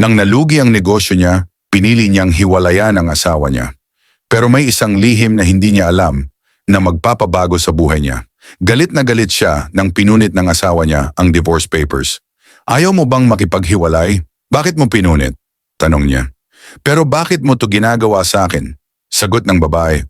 Nang nalugi ang negosyo niya, pinili niyang hiwalayan ang asawa niya. Pero may isang lihim na hindi niya alam na magpapabago sa buhay niya. Galit na galit siya nang pinunit ng asawa niya ang divorce papers. Ayaw mo bang makipaghiwalay? Bakit mo pinunit? Tanong niya. Pero bakit mo to ginagawa sa akin? Sagot ng babae.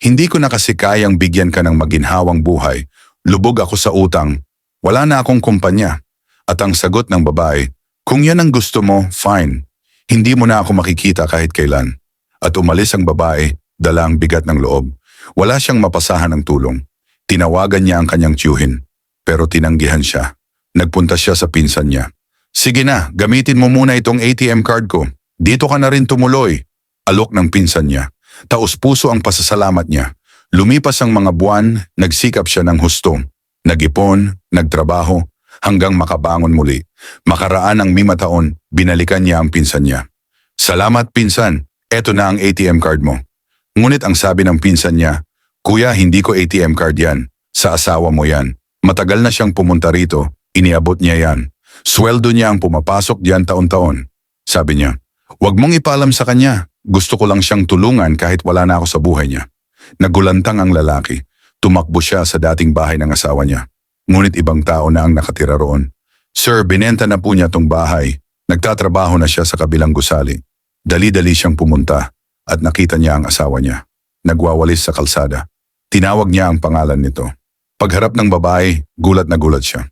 Hindi ko na kasi kayang bigyan ka ng maginhawang buhay. Lubog ako sa utang. Wala na akong kumpanya. At ang sagot ng babae, kung yan ang gusto mo, fine. Hindi mo na ako makikita kahit kailan. At umalis ang babae, dala ang bigat ng loob. Wala siyang mapasahan ng tulong. Tinawagan niya ang kanyang tiyuhin. Pero tinanggihan siya. Nagpunta siya sa pinsan niya. Sige na, gamitin mo muna itong ATM card ko. Dito ka na rin tumuloy. Alok ng pinsan niya. Taos puso ang pasasalamat niya. Lumipas ang mga buwan, nagsikap siya ng husto. Nagipon, nagtrabaho, hanggang makabangon muli. Makaraan ang mima taon, binalikan niya ang pinsan niya. Salamat pinsan, eto na ang ATM card mo. Ngunit ang sabi ng pinsan niya, Kuya, hindi ko ATM card yan. Sa asawa mo yan. Matagal na siyang pumunta rito, iniabot niya yan. Sweldo niya ang pumapasok diyan taon-taon. Sabi niya, Huwag mong ipalam sa kanya. Gusto ko lang siyang tulungan kahit wala na ako sa buhay niya. Nagulantang ang lalaki. Tumakbo siya sa dating bahay ng asawa niya. Ngunit ibang tao na ang nakatira roon. Sir, binenta na po niya tong bahay. Nagtatrabaho na siya sa kabilang gusali. Dali-dali siyang pumunta at nakita niya ang asawa niya. Nagwawalis sa kalsada. Tinawag niya ang pangalan nito. Pagharap ng babae, gulat na gulat siya.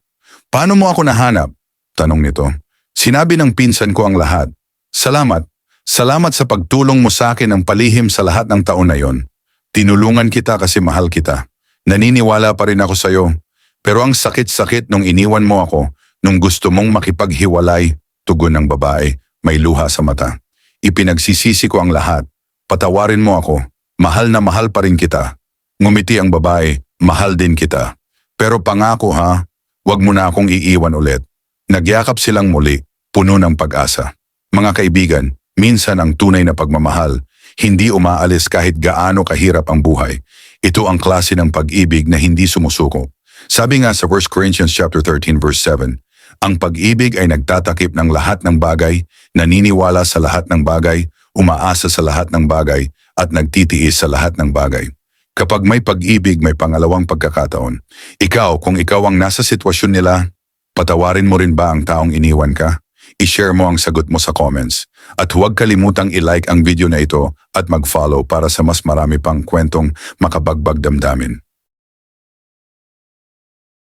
Paano mo ako nahanap? Tanong nito. Sinabi ng pinsan ko ang lahat. Salamat. Salamat sa pagtulong mo sa akin ng palihim sa lahat ng taon na yon. Tinulungan kita kasi mahal kita. Naniniwala pa rin ako sa iyo. Pero ang sakit-sakit nung iniwan mo ako, nung gusto mong makipaghiwalay, tugon ng babae, may luha sa mata. Ipinagsisisi ko ang lahat. Patawarin mo ako. Mahal na mahal pa rin kita. Ngumiti ang babae, mahal din kita. Pero pangako ha, wag mo na akong iiwan ulit. Nagyakap silang muli, puno ng pag-asa. Mga kaibigan, minsan ang tunay na pagmamahal, hindi umaalis kahit gaano kahirap ang buhay. Ito ang klase ng pag-ibig na hindi sumusuko. Sabi nga sa 1 Corinthians chapter 13 verse 7, ang pag-ibig ay nagtatakip ng lahat ng bagay, naniniwala sa lahat ng bagay, umaasa sa lahat ng bagay, at nagtitiis sa lahat ng bagay. Kapag may pag-ibig, may pangalawang pagkakataon. Ikaw, kung ikaw ang nasa sitwasyon nila, patawarin mo rin ba ang taong iniwan ka? I-share mo ang sagot mo sa comments. At huwag kalimutang i-like ang video na ito at mag-follow para sa mas marami pang kwentong makabagbag damdamin.